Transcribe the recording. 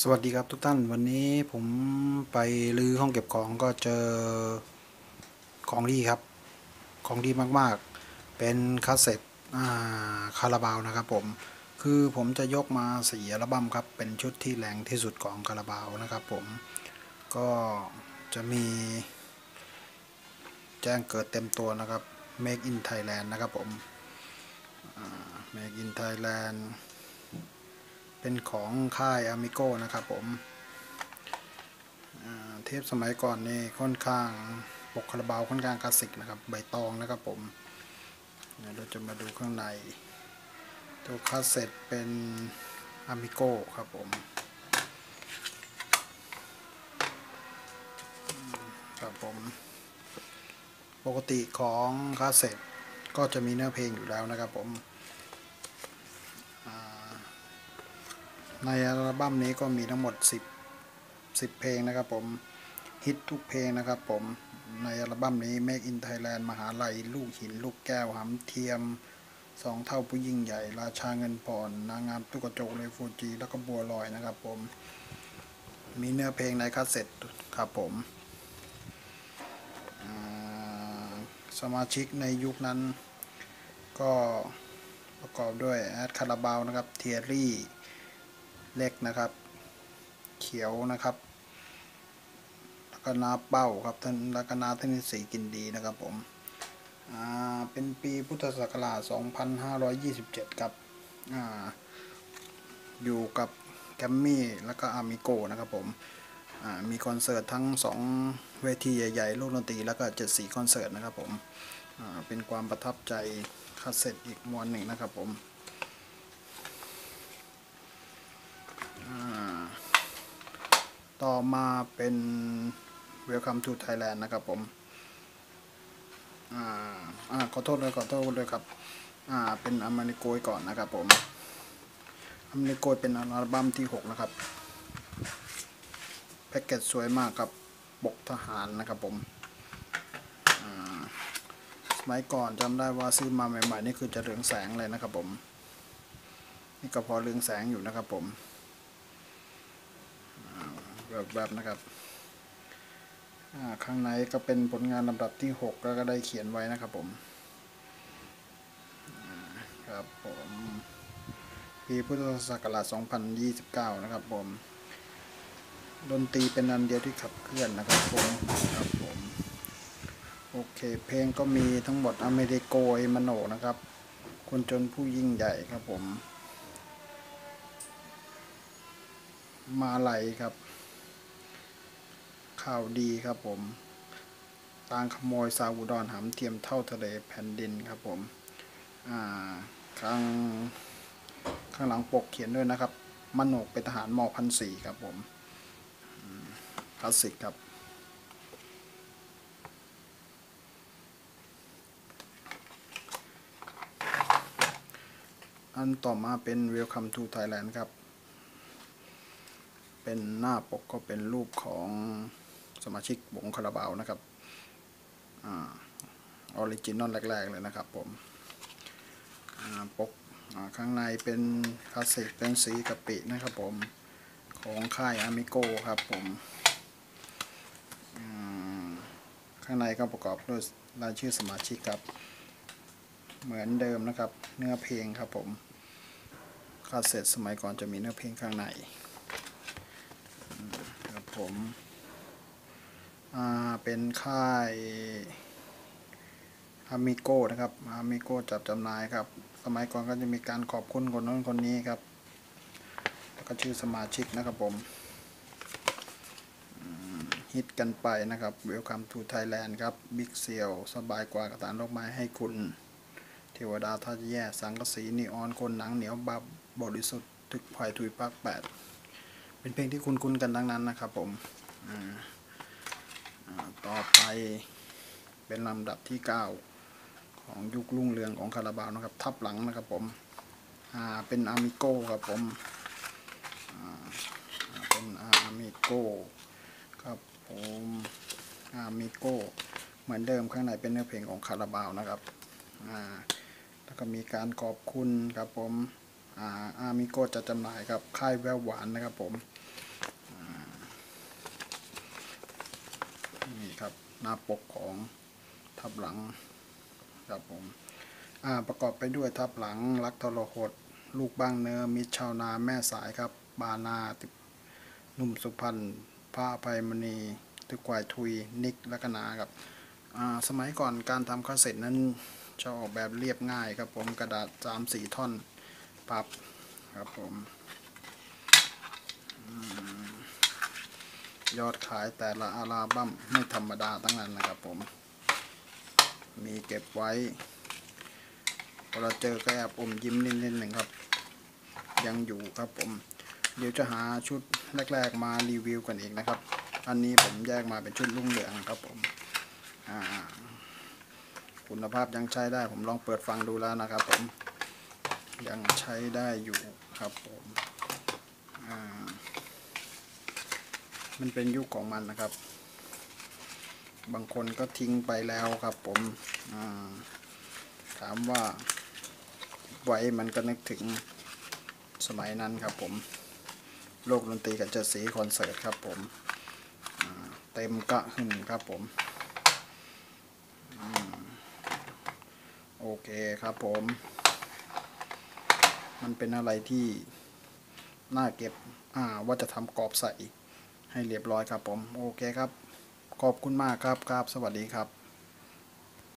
สวัสดีครับทุกท่านวันนี้ผมไปรื้อห้องเก็บของก็เจอของดีครับ ของดีมากๆ เป็นคาสเซ็ตคาราบาวนะครับผมคือผมจะยกมาสี่อัลบั้มครับ เป็นชุดที่แรงที่สุดของคาราบาวนะครับผมก็จะมีแจ้งเกิดเต็มตัวนะครับ Make in Thailand นะครับผม Make in Thailand เป็นของค่าย Amigo นะครับผมเทปสมัยก่อนนี่ค่อนข้างปกคาราบาวค่อนข้างคลาสสิกนะครับ ใบตองนะครับผมเดี๋ยวเราจะมาดูข้างใน ตัวคาสเซ็ตเป็น Amigo ครับผมครับผม ปกติของคาสเซ็ตก็จะมีเนื้อเพลงอยู่แล้วนะครับผม ในอัลบั้มนี้ก็มีทั้งหมด 10 10 เพลงนะครับผม ฮิตทุกเพลงนะครับผม ในอัลบั้มนี้ Make in Thailand มหาลัย ลูกหิน ลูกแก้วหำเทียมสองเท่าผู้ยิ่งใหญ่ ราชาเงินผ่อน นางงามตุ๊กโจกเลยฟูจี แล้วก็บัวลอยนะครับผม มีเนื้อเพลงในคาสเซ็ตครับผมสมาชิกในยุคนั้น ก็ประกอบด้วยแอดคาราบาวนะครับ เทียรี่ เล็กนะครับ เขียวนะครับแล้วก็นาเป้าครับท่านแล้วก็นาท่านสีกินดีนะครับผมอ่าเป็นปีพุทธศักราช 2527 ครับอ่าอยู่กับแกมมี่แล้วก็อามิโกนะครับผมมีคอนเสิร์ตทั้ง 2 เวทีใหญ่ๆลูกดนตรีแล้วก็74คอนเสิร์ตนะครับผมเป็นความประทับใจคาสเซ็ตอีกมวนหนึ่งนะครับผม ต่อมาเป็น Welcome to Thailand นะครับผมอ่าอ่าขอโทษด้วยขอโทษด้วยครับอ่าเป็นอเมริโกยก่อนนะครับผมอเมริโกยเป็นอัลบั้มที่ 6 นะครับ แพ็กเกจสวยมากครับปกทหารนะครับผมสมัยก่อนจำได้ว่าซื้อมาใหม่ๆนี่คือจะเรืองแสงเลยนะครับผม นี่ก็พอเรืองแสงอยู่นะครับผม แบบแบบนะครับข้างในก็เป็นผลงานลำดับที่ 6 แล้วก็ได้เขียนไว้นะครับผมครับผมปีพุทธศักราช 2029 นะครับผม ดนตรีเป็นอันเดียวที่ขับเคลื่อนนะครับผมครับผมโอเค เพลงก็มีทั้งหมดอเมริโกยมโนนะครับ คนจนผู้ยิ่งใหญ่ครับผม มาไหลครับ ข่าวดีครับผม ต่างขโมยซาอุดรหำเทียมเท่าทะเลแผ่นดินครับผม อ่าข้างข้างหลังปกเขียนด้วยนะครับมโนกเป็นทหารมพันสี่ครับผมอืมคลาสสิกครับ อันต่อมาเป็น Welcome to Thailand ครับ เป็นหน้าปกก็เป็นรูปของ สมาชิกวงคาราบาวนะครับออริจินอลแรก ๆ เลยนะครับผมปกข้างในเป็นคลาสสิกเป็นสีกะปินะครับผมของค่ายอามิโกครับผมอืมข้างในก็ประกอบด้วยรายชื่อสมาชิกครับ เหมือนเดิมนะครับ เนื้อเพลงครับผมคาสเซ็ตสมัยก่อนจะมีเนื้อเพลงข้างในครับผม อ่าเป็นค่ายอามิโก้นะครับอามิโก้จับจำหน่ายครับ สมัยก่อนก็จะมีการขอบคุณคนนั้นคนนี้ครับ แล้วก็ชื่อสมาชิกนะครับผมฮิตกันไปนะครับ Welcome to Thailand ครับบิ๊กเซียวสบายกว่ากระตานดอกไม้ให้คุณ เทวดาท่าจะแย่สังกะสีนีออนคนหนังเหนียวบับบริสุทธิ์ทึกไผ่ทุยปักแปดเป็นเพลงที่คุ้นกันทั้งนั้นนะครับผมอ่าอ่าต่อไป เป็นลำดับที่ 9 ของยุครุ่งเรืองของคาราบาวนะครับ ทับหลังนะครับผมอ่าเป็นอามิโก้ครับผมอ่าเป็นอามิโก้ครับผมอามิโก้เหมือนเดิมข้างในเป็นเนื้อเพลงของคาราบาวนะครับอ่าแล้วก็มีการขอบคุณครับผมอ่าอามิโก้จะจำหน่ายครับค่ายแววหวานนะครับผมนี่ครับ หน้าปกของทับหลังครับผมประกอบไปด้วยทับหลังรักทรหดลูกบ้างเนื้อมิตรชาวนาแม่สายครับบานาติหนุ่มสุพรรณพระอภัยมณีตึกควายทุยนิกละกนาครับสมัยก่อนการทำคาสเซ็ตนั้นจะออกแบบเรียบง่ายครับผมกระดาษสามสี่ท่อน ปับครับผมม ยอดขายแต่ละอัลบั้มไม่ธรรมดาทั้งนั้นนะครับผม มีเก็บไว้พอเราเจอก็แอบอมยิ้มนิดๆหนึ่งครับ ยังอยู่ครับผม เดี๋ยวจะหาชุดแรก ๆ มารีวิวกันอีกนะครับ อันนี้ผมแยกมาเป็นชุดลุ่งเหลืองครับผมคุณภาพยังใช้ได้ผมลองเปิดฟังดูแล้วนะครับผมยังใช้ได้อยู่ครับผมอ่า มันเป็นยุคของมันนะครับ บางคนก็ทิ้งไปแล้วครับ ผมถามว่าไว้มันก็นึกถึงสมัยนั้นครับผม โลกดนตรีกับเจดสีคอนเสิร์ตครับผมเต็มกะหึ่มครับผมโอเคครับผม มันเป็นอะไรที่น่าเก็บ อ่า ว่าจะทำกรอบใส่ ให้เรียบร้อยครับผม โอเคครับ ขอบคุณมากครับครับ สวัสดีครับ